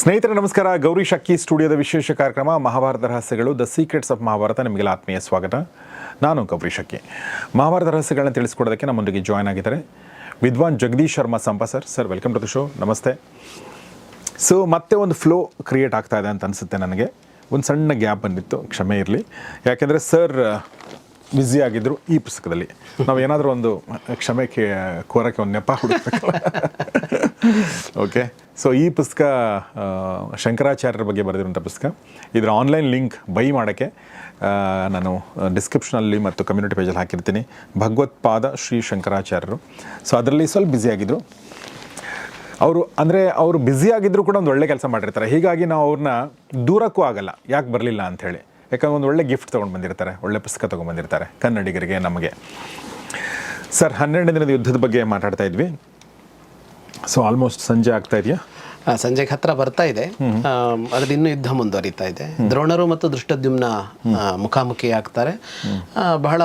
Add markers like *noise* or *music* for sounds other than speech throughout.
ಸ್ನೇಹಿತರೆ, ನಮಸ್ಕಾರ. ಗೌರಿ ಶಕ್ಕಿ ಸ್ಟುಡಿಯೋದ ವಿಶೇಷ ಕಾರ್ಯಕ್ರಮ, ಮಹಾಭಾರತ ರಹಸ್ಯಗಳು ದ ಸೀಕ್ರೆಟ್ಸ್ ಆಫ್ ಮಹಾಭಾರತ. ನಿಮಗೆಲ್ಲ ಆತ್ಮೀಯ ಸ್ವಾಗತ. ನಾನು ಗೌರಿ ಶಕ್ಕಿ ಮಹಾಭಾರತ ರಹಸ್ಯಗಳನ್ನ ತಿಳಿಸ್ಕೊಡೋದಕ್ಕೆ ನಮ್ಮೊಂದಿಗೆ ಜಾಯ್ನ್ ಆಗಿದ್ದಾರೆ ವಿದ್ವಾನ್ Jagadish Sharma ಸಂಪ sir. Sir welcome to the show ನಮಸ್ತೆ. ಸೊ ಮತ್ತೆ ಒಂದು ಫ್ಲೋ ಕ್ರಿಯೇಟ್ ಆಗ್ತಾ ಇದೆ ಅಂತ ಅನಿಸುತ್ತೆ ನನಗೆ. ಒಂದು ಸಣ್ಣ ಗ್ಯಾಪ್ ಬಂದಿತ್ತು. ಕ್ಷಮೆ ಇರಲಿ. ಯಾಕೆಂದರೆ ಸರ್ ಬ್ಯುಸಿ ಆಗಿದ್ದರು ಈ ಪುಸ್ತಕದಲ್ಲಿ. ನಾವು ಏನಾದರೂ ಒಂದು ಕ್ಷಮೆ ಕೋರಕ್ಕೆ ಒಂದು ನೆಪ ಹುಡುಕ್ಬೇಕಲ್ಲ *laughs* *laughs* ಓಕೆ ಸೊ ಈ ಪುಸ್ತಕ ಶಂಕರಾಚಾರ್ಯರ ಬಗ್ಗೆ ಬರೆದಿರುವಂಥ ಪುಸ್ತಕ. ಇದರ ಆನ್ಲೈನ್ ಲಿಂಕ್ ಬೈ ಮಾಡೋಕ್ಕೆ ನಾನು ಡಿಸ್ಕ್ರಿಪ್ಷನಲ್ಲಿ ಮತ್ತು ಕಮ್ಯುನಿಟಿ ಪೇಜಲ್ಲಿ ಹಾಕಿರ್ತೀನಿ. ಭಗವತ್ಪಾದ ಶ್ರೀ ಶಂಕರಾಚಾರ್ಯರು. ಸೊ ಅದರಲ್ಲಿ ಸ್ವಲ್ಪ ಬ್ಯುಸಿ ಆಗಿದ್ದರು ಅವರು, ಅಂದರೆ ಅವರು ಆಗಿದ್ರು ಕೂಡ ಒಂದು ಒಳ್ಳೆ ಕೆಲಸ ಮಾಡಿರ್ತಾರೆ. ಹೀಗಾಗಿ ನಾವು ಅವ್ರನ್ನ ದೂರಕ್ಕೂ ಆಗಲ್ಲ. ಯಾಕೆ ಬರಲಿಲ್ಲ ಅಂಥೇಳಿ ಯಾಕಂದ್ರೆ ಒಂದು ಒಳ್ಳೆ ಗಿಫ್ಟ್ ತೊಗೊಂಡು ಬಂದಿರ್ತಾರೆ. ಒಳ್ಳೆ ಪುಸ್ತಕ ತೊಗೊಂಡು ಬಂದಿರ್ತಾರೆ. ಕನ್ನಡಿಗರಿಗೆ ನಮಗೆ. ಸರ್ ಹನ್ನೆರಡನೇ ದಿನದ ಯುದ್ಧದ ಬಗ್ಗೆ ಮಾತಾಡ್ತಾ ಇದ್ವಿ. ಸೊ ಆಲ್ಮೋಸ್ಟ್ ಸಂಜೆ ಆಗ್ತಾ ಇದೆಯಾ? ಸಂಜೆಗೆ ಹತ್ರ ಬರ್ತಾ ಇದೆ. ಅದ್ರಲ್ಲಿ ಇನ್ನೂ ಯುದ್ಧ ಮುಂದುವರಿತಾ ಇದೆ. ದ್ರೋಣರು ಮತ್ತು ದೃಷ್ಟದ್ಯುಮ್ನ ಮುಖಾಮುಖಿ ಆಗ್ತಾರೆ ಬಹಳ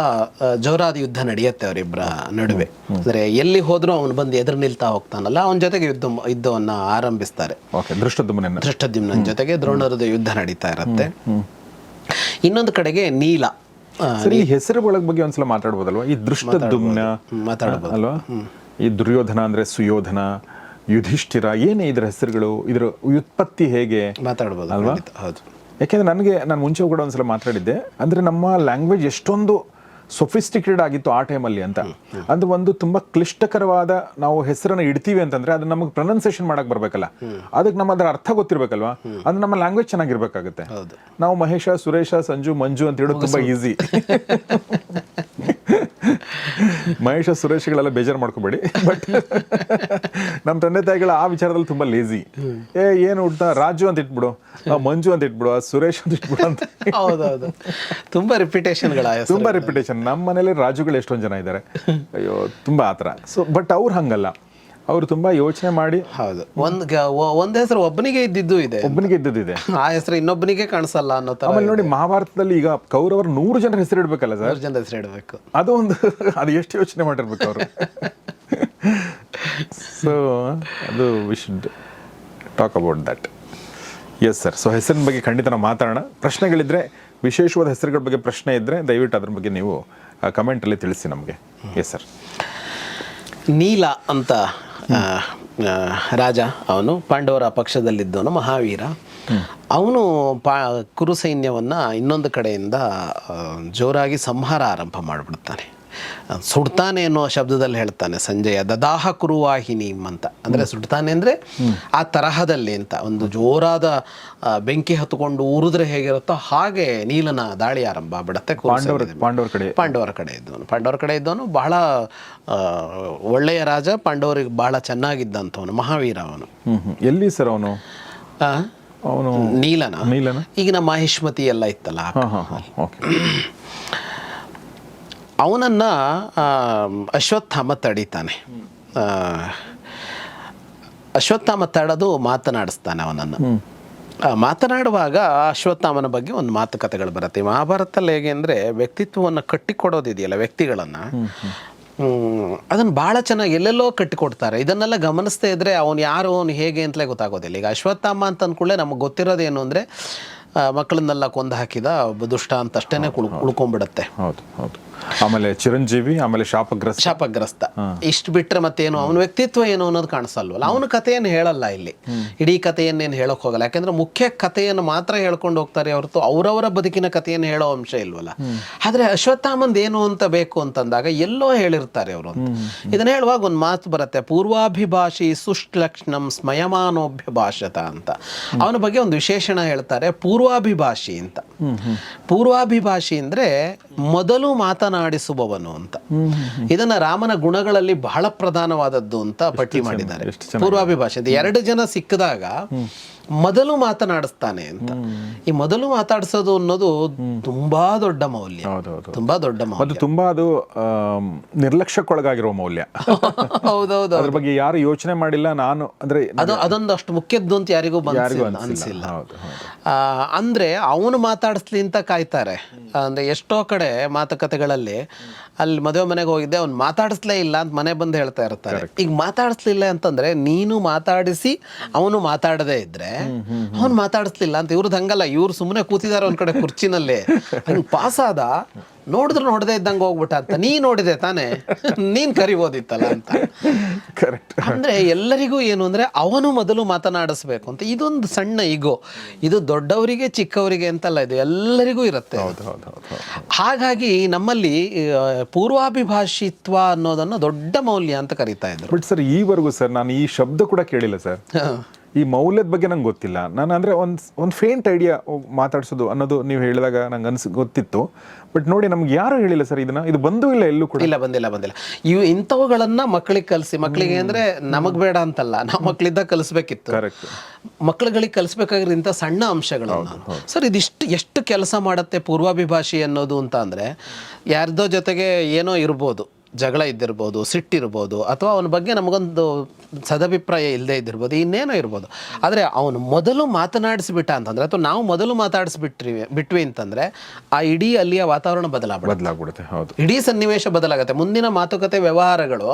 ಜೋರಾದ ಯುದ್ಧ ನಡೆಯುತ್ತೆ ಅವರಿಬ್ಬರ ನಡುವೆ. ಅಂದ್ರೆ ಎಲ್ಲಿ ಹೋದ್ರೂ ಅವನು ಬಂದು ಎದುರು ನಿಲ್ತಾ ಹೋಗ್ತಾನಲ್ಲ ಅವನ ಜೊತೆಗೆ ಯುದ್ಧ ಯುದ್ಧವನ್ನ ಆರಂಭಿಸ್ತಾರೆ. ದೃಷ್ಟದ್ಯುಮ್ನ ಜೊತೆಗೆ ದ್ರೋಣರದ ಯುದ್ಧ ನಡೀತಾ ಇರುತ್ತೆ. ಇನ್ನೊಂದು ಕಡೆಗೆ ನೀಲ. ಹೆಸರು ಒಳಗ್ ಬಗ್ಗೆ ಒಂದ್ಸಲ ಮಾತಾಡ್ಬೋದಲ್ವಾ? ಈ ದೃಷ್ಟದ್ಯುಮ್ನ. ಮಾತಾಡ್ಬೋದು. ಅಲ್ವಾ? ಈ ದುರ್ಯೋಧನ ಅಂದ್ರೆ ಸುಯೋಧನ ಯುಧಿಷ್ಠಿರ ಏನೇ ಇದರ ಹೆಸರುಗಳು ಇದರ ವ್ಯುತ್ಪತ್ತಿ ಹೇಗೆ? ಮಾತಾಡ್ಬೋದು ಅಲ್ವಾ? ಹೌದು. ಯಾಕೆಂದ್ರೆ ನನಗೆ ನಾನು ಮುಂಚೆ ಕೂಡ ಒಂದ್ಸಲ ಮಾತಾಡಿದ್ದೆ. ಅಂದ್ರೆ ನಮ್ಮ ಲ್ಯಾಂಗ್ವೇಜ್ ಎಷ್ಟೊಂದು ಸೊಫಿಸ್ಟಿಕೇಟೆಡ್ ಆಗಿತ್ತು ಆ ಟೈಮಲ್ಲಿ ಅಂತ. ಅದು ಒಂದು ತುಂಬಾ ಕ್ಲಿಷ್ಟಕರವಾದ ನಾವು ಹೆಸರನ್ನ ಇಡ್ತೀವಿ ಅಂತಂದ್ರೆ ಅದು ನಮಗೆ ಪ್ರೊನೌನ್ಸಿಯೇಷನ್ ಮಾಡಕ್ ಬರ್ಬೇಕಲ್ಲ. ಅದಕ್ಕೆ ನಮ್ಮ ಅದರ ಅರ್ಥ ಗೊತ್ತಿರ್ಬೇಕಲ್ವಾ? ಅದು ನಮ್ಮ ಲ್ಯಾಂಗ್ವೇಜ್ ಚೆನ್ನಾಗಿರ್ಬೇಕಾಗುತ್ತೆ. ಹೌದು. ನಾವು ಮಹೇಶ ಸುರೇಶ ಸಂಜು ಮಂಜು ಅಂತ ಹೇಳೋದು ತುಂಬಾ ಈಸಿ *laughs* ಮಹೇಶ ಸುರೇಶ್ಗಳೆಲ್ಲ ಬೇಜಾರು ಮಾಡ್ಕೋಬೇಡಿ. ಬಟ್ ನಮ್ಮ ತಂದೆ ತಾಯಿಗಳ ಆ ವಿಚಾರದಲ್ಲಿ ತುಂಬಾ ಲೇಜಿ ಏ ಏನು ಉಡ್ತ ರಾಜು ಅಂತ ಇಟ್ಬಿಡು. ಆ ಮಂಜು ಅಂತ ಇಟ್ಬಿಡು. ಆ ಸುರೇಶ್ ಅಂತ ಇಟ್ಬಿಡು ಅಂತ. ಹೌದೌದು. ತುಂಬಾ ರೆಪ್ಯುಟೇಷನ್ಗಳ ತುಂಬಾ ರೆಪ್ಯುಟೇಷನ್ ನಮ್ಮ ಮನೇಲಿ ರಾಜುಗಳು ಎಷ್ಟೊಂದು ಜನ ಇದ್ದಾರೆ. ಅಯ್ಯೋ ತುಂಬಾ ಆತರ ಸೊ ಬಟ್ ಅವ್ರು ಹಂಗಲ್ಲ. ಅವ್ರು ತುಂಬಾ ಯೋಚನೆ ಮಾಡಿ ಹೌದು. ಒಂದ್ ಒಂದ್ ಹೆಸರು ಒಬ್ಬನಿಗೆ ಇದ್ದಿದ್ದು ಇದೆ. ಒಬ್ಬನಿಗೆ ಇದ್ದದಿದೆ ಆ ಹೆಸರು ಇನ್ನೊಬ್ಬನಿಗೆ ಕಾಣಿಸಲ್ಲ ಅನ್ನೋ ತರ ಆಮೇಲೆ ನೋಡಿ ಮಹಾಭಾರತದಲ್ಲಿ ಈಗ ಕೌರವರು ನೂರು ಜನರ ಹೆಸರು ಇಡ್ಬೇಕಲ್ಲ ಸರ್? ಜನರ ಜನ ಹೆಸರು ಇಡಬೇಕು. ಅದು ಒಂದು ಅದು ಎಷ್ಟು ಯೋಚನೆ ಮಾಡಿರ್ಬೇಕು ಅವರು? ಸೊ *laughs* ಅದು we should talk about that yes sir so ಹೆಸರಿನ ಬಗ್ಗೆ ಖಂಡಿತ ನಾವು ಮಾತಾಡೋಣ. ಪ್ರಶ್ನೆಗಳಿದ್ರೆ ವಿಶೇಷವಾದ ಹೆಸರುಗಳ ಬಗ್ಗೆ ಪ್ರಶ್ನೆ ಇದ್ದರೆ ದಯವಿಟ್ಟು ಅದ್ರ ಬಗ್ಗೆ ನೀವು ಕಮೆಂಟಲ್ಲಿ ತಿಳಿಸಿ ನಮಗೆ. ಎಸ್ ಸರ್ ನೀಲ ಅಂತ ರಾಜ, ಅವನು ಪಾಂಡವರ ಪಕ್ಷದಲ್ಲಿದ್ದವನು ಮಹಾವೀರ. ಅವನು ಪಾ ಕುರು ಸೈನ್ಯವನ್ನು ಇನ್ನೊಂದು ಕಡೆಯಿಂದ ಜೋರಾಗಿ ಸಂಹಾರ ಆರಂಭ ಮಾಡಿಬಿಡ್ತಾನೆ. ಸುಡ್ತಾನೆ ಅನ್ನೋ ಶಬ್ದದಲ್ಲಿ ಹೇಳ್ತಾನೆ ಸಂಜಯ ದದಾಹ ಕುರುವಾಹಿನಿ ಅಂತ. ಅಂದ್ರೆ ಸುಡ್ತಾನೆ ಅಂದರೆ ಆ ತರಹದಲ್ಲಿ ಅಂತ ಒಂದು ಜೋರಾದ ಬೆಂಕಿ ಹತ್ತುಕೊಂಡು ಉರಿದ್ರೆ ಹೇಗಿರುತ್ತೋ ಹಾಗೆ ನೀಲನ ದಾಳಿ ಆರಂಭ ಬಿಡುತ್ತೆ ಪಾಂಡವರ ಕಡೆ. ಪಾಂಡವರ ಕಡೆ ಇದ್ದವನು. ಪಾಂಡವರ ಕಡೆ ಇದ್ದವನು ಬಹಳ ಒಳ್ಳೆಯ ರಾಜ ಪಾಂಡವರಿಗೆ ಬಹಳ ಚೆನ್ನಾಗಿದ್ದಂಥವನು ಮಹಾವೀರ ಅವನು. ಎಲ್ಲಿ ಸರ್ ಅವನು? ಅವನು ನೀಲನ? ನೀಲನ? ಈಗಿನ ಮಾಹಿಷ್ಮತಿ ಎಲ್ಲ ಇತ್ತಲ್ಲ ಓಕೆ ಅವನನ್ನ ಅಶ್ವತ್ಥಾಮ ತಡೀತಾನೆ. ಅಶ್ವತ್ಥಾಮ ತಡೆದು ಮಾತನಾಡಿಸ್ತಾನೆ ಅವನನ್ನು. ಮಾತನಾಡುವಾಗ ಅಶ್ವತ್ಥಾಮನ ಬಗ್ಗೆ ಒಂದು ಮಾತುಕತೆಗಳು ಬರುತ್ತೆ. ಮಹಾಭಾರತದಲ್ಲಿ ಹೇಗೆ ಅಂದರೆ ವ್ಯಕ್ತಿತ್ವವನ್ನು ಕಟ್ಟಿಕೊಡೋದಿದೆಯಲ್ಲ ವ್ಯಕ್ತಿಗಳನ್ನು. ಅದನ್ನು ಭಾಳ ಚೆನ್ನಾಗಿ ಎಲ್ಲೆಲ್ಲೋ ಕಟ್ಟಿಕೊಡ್ತಾರೆ. ಇದನ್ನೆಲ್ಲ ಗಮನಿಸ್ತಾ ಇದ್ದರೆ ಅವನು ಯಾರು ಅವನು ಹೇಗೆ ಅಂತಲೇ ಗೊತ್ತಾಗೋದಿಲ್ಲ. ಈಗ ಅಶ್ವತ್ಥಾಮ ಅಂತ ಅಂದ್ಕೊಳ್ಳೆ ನಮಗೆ ಗೊತ್ತಿರೋದೇನು ಅಂದರೆ ಮಕ್ಕಳನ್ನೆಲ್ಲ ಕೊಂದು ಹಾಕಿದ ದುಷ್ಟ ಅಂತ ಅಷ್ಟೇ ಉಳ್ಕೊಂಡ್ಬಿಡತ್ತೆ. ಹೌದು ಹೌದು. ಆಮೇಲೆ ಚಿರಂಜೀವಿ ಆಮೇಲೆ ಶಾಪಗ್ರಸ್ತ. ಶಾಪಗ್ರಸ್ತ. ಇಷ್ಟು ಬಿಟ್ರೆ ಮತ್ತೇನು? ಅವನ ವ್ಯಕ್ತಿತ್ವ ಏನು ಅನ್ನೋದು ಕಾಣಿಸಲ್ವಲ್ಲ. ಅವನ ಕಥೆಯನ್ನು ಹೇಳಲ್ಲ ಇಲ್ಲಿ. ಇಡೀ ಕಥೆಯನ್ನೇನು ಹೇಳಕ್ ಹೋಗಲ್ಲ. ಯಾಕಂದ್ರೆ ಮುಖ್ಯ ಕಥೆಯನ್ನು ಮಾತ್ರ ಹೇಳ್ಕೊಂಡು ಹೋಗ್ತಾರೆ ಹೊರತು ಅವರವರ ಬದುಕಿನ ಕಥೆಯನ್ನು ಹೇಳೋ ಅಂಶ ಇಲ್ವಲ್ಲ. ಆದ್ರೆ ಅಶ್ವತ್ಥಾಮಂದ್ ಏನು ಅಂತ ಬೇಕು ಅಂತಂದಾಗ ಎಲ್ಲೋ ಹೇಳಿರ್ತಾರೆ ಅವರು ಇದನ್ನ ಹೇಳುವಾಗ ಒಂದು ಮಾತು ಬರುತ್ತೆ. ಪೂರ್ವಾಭಿಭಾಷಿ ಸುಷ್ಲಕ್ಷಣಂ ಸ್ಮಯಮಾನೋಭ್ಯಭಾಷತ ಅಂತ. ಅವನ ಬಗ್ಗೆ ಒಂದು ವಿಶೇಷಣ ಹೇಳ್ತಾರೆ. ಪೂರ್ವಾಭಿಭಾಷಿ ಅಂತ. ಪೂರ್ವಾಭಿಭಾಷಿ ಅಂದ್ರೆ ಮೊದಲು ಮಾತನಾಡ ಮಾತನಾಡಿಸುವವನು ಅಂತ. ಇದನ್ನ ರಾಮನ ಗುಣಗಳಲ್ಲಿ ಬಹಳ ಪ್ರಧಾನವಾದದ್ದು ಅಂತ ಪಟ್ಟಿ ಮಾಡಿದ್ದಾರೆ. ಪೂರ್ವಾಭಿಭಾಷೆ. ಎರಡು ಜನ ಸಿಕ್ಕಿದಾಗ ಮೊದಲು ಮಾತನಾಡಿಸ್ತಾನೆ ಅಂತ. ಈ ಮೊದಲು ಮಾತಾಡಿಸೋದು ಅನ್ನೋದು ತುಂಬಾ ದೊಡ್ಡ ಮೌಲ್ಯ. ತುಂಬಾ ದೊಡ್ಡ ಮೌಲ್ಯ. ತುಂಬಾ ಅದು ನಿರ್ಲಕ್ಷ್ಯಕ್ಕೊಳಗಾಗಿರುವ ನಿರ್ಲಕ್ಷ್ಯಕ್ಕೊಳಗಾಗಿರೋ ಮೌಲ್ಯ. ಹೌದೌದು ಅದ್ರ ಬಗ್ಗೆ ಯಾರು ಯೋಚನೆ ಮಾಡಿಲ್ಲ ನಾನು ಅಂದ್ರೆ ಅದು ಅದೊಂದು ಅಷ್ಟು ಮುಖ್ಯದ್ದು ಅಂತ ಯಾರಿಗೂ ಅನ್ಸಿಲ್ಲ ಅಂದ್ರೆ ಅವನು ಮಾತಾಡಿಸ್ಲಿ ಅಂತ ಕಾಯ್ತಾರೆ. ಅಂದ್ರೆ ಎಷ್ಟೋ ಕಡೆ ಮಾತುಕತೆಗಳಲ್ಲಿ ಅಲ್ಲಿ ಮದುವೆ ಮನೆಗೆ ಹೋಗಿದ್ದೆ ಅವ್ನು ಮಾತಾಡಿಸ್ಲೇ ಇಲ್ಲ ಅಂತ ಮನೆ ಬಂದು ಹೇಳ್ತಾ ಇರ್ತಾರೆ. ಈಗ ಮಾತಾಡಿಸ್ಲಿಲ್ಲ ಅಂತಂದ್ರೆ ನೀನು ಮಾತಾಡಿಸಿ ಅವನು ಮಾತಾಡದೇ ಇದ್ರೆ ಅವನು ಮಾತಾಡಿಸ್ಲಿಲ್ಲ ಅಂತ ಇವ್ರದ್ದು ಹಂಗಲ್ಲ ಇವ್ರು ಸುಮ್ಮನೆ ಕೂತಿದಾರೆ ಒಂದ್ ಕಡೆ ಕುರ್ಚಿನಲ್ಲಿ. ಹಂಗ್ ಪಾಸ್ ಆದ ನೋಡಿದ್ರು ನೋಡದೆ ಇದ್ದಂಗೆ ಹೋಗ್ಬಿಟ್ಟ ಅಂತ ನೀ ನೋಡಿದೆ ತಾನೇ ನೀನ್ ಕರಿಬೋದಿತ್ತಲ್ಲ ಅಂತ. ಕರೆಕ್ಟ್ ಅಂದ್ರೆ ಎಲ್ಲರಿಗೂ ಏನು ಅಂದ್ರೆ ಅವನು ಮೊದಲು ಮಾತನಾಡಿಸ್ಬೇಕು ಅಂತ ಇದೊಂದು ಸಣ್ಣ ಈಗೋ ಇದು ದೊಡ್ಡವರಿಗೆ ಚಿಕ್ಕವರಿಗೆ ಅಂತಲ್ಲ ಇದು ಎಲ್ಲರಿಗೂ ಇರುತ್ತೆ. ಹೌದು ಹೌದು ಹೌದು ಹೌದು. ಹಾಗಾಗಿ ನಮ್ಮಲ್ಲಿ ಪೂರ್ವಾಭಿಭಾಷಿತ್ವ ಅನ್ನೋದನ್ನ ದೊಡ್ಡ ಮೌಲ್ಯ ಅಂತ ಕರಿತಾ ಇದ್ರು. ಬಟ್ ಸರ್ ಈವರೆಗೂ ಸರ್ ನಾನು ಈ ಶಬ್ದ ಕೂಡ ಕೇಳಿಲ್ಲ ಸರ್ ಈ ಮೌಲ್ಯದ ಬಗ್ಗೆ ನಂಗೆ ಗೊತ್ತಿಲ್ಲ. ನಾನು ಅಂದರೆ ಒಂದು ಒಂದು ಫೇಂಟ್ ಐಡಿಯಾ ಮಾತಾಡ್ಸೋದು ಅನ್ನೋದು ನೀವು ಹೇಳಿದಾಗ ನಂಗೆ ಅನ್ಸ್ ಗೊತ್ತಿತ್ತು. ಬಟ್ ನೋಡಿ ನಮ್ಗೆ ಯಾರು ಹೇಳಿಲ್ಲ ಸರ್ ಇದನ್ನ? ಇದು ಬಂದೂ ಇಲ್ಲ ಎಲ್ಲೂ ಕೂಡ? ಇಲ್ಲ ಬಂದಿಲ್ಲ ಬಂದಿಲ್ಲ. ಇವು ಇಂಥವುಗಳನ್ನ ಮಕ್ಕಳಿಗೆ ಕಲಿಸಿ ಮಕ್ಕಳಿಗೆ ಅಂದ್ರೆ ನಮಗ್ ಬೇಡ ಅಂತಲ್ಲ. ನಾವು ಮಕ್ಕಳಿದ್ದ ಕಲಿಸ್ಬೇಕಿತ್ತು. ಕರೆಕ್ಟ್ ಮಕ್ಕಳುಗಳಿಗೆ ಕಲಿಸ್ಬೇಕಾಗಿರೋ ಇಂಥ ಸಣ್ಣ ಅಂಶಗಳು ಸರ್ ಇದಿಷ್ಟು ಎಷ್ಟು ಕೆಲಸ ಮಾಡುತ್ತೆ ಪೂರ್ವಾಭಿಭಾಷೆ ಅನ್ನೋದು ಅಂತ ಅಂದರೆ ಯಾರ್ದೋ ಜೊತೆಗೆ ಏನೋ ಇರ್ಬೋದು. ಜಗಳ ಇದ್ದಿರ್ಬೋದು ಸಿಟ್ಟಿರ್ಬೋದು ಅಥವಾ ಅವನ ಬಗ್ಗೆ ನಮಗೊಂದು ಸದಭಿಪ್ರಾಯ ಇಲ್ಲದೆ ಇದ್ದಿರ್ಬೋದು ಇನ್ನೇನೋ ಇರ್ಬೋದು. ಆದರೆ ಅವನು ಮೊದಲು ಮಾತನಾಡಿಸ್ಬಿಟ್ಟ ಅಂತಂದರೆ ಅಥವಾ ನಾವು ಮೊದಲು ಮಾತಾಡಿಸ್ಬಿಟ್ರಿ ಬಿಟ್ವಿ ಅಂತಂದರೆ ಆ ಇಡೀ ಅಲ್ಲಿಯ ವಾತಾವರಣ ಬದಲಾಗ ಬದಲಾಗ್ಬಿಡುತ್ತೆ ಹೌದು. ಇಡೀ ಸನ್ನಿವೇಶ ಬದಲಾಗುತ್ತೆ. ಮುಂದಿನ ಮಾತುಕತೆ ವ್ಯವಹಾರಗಳು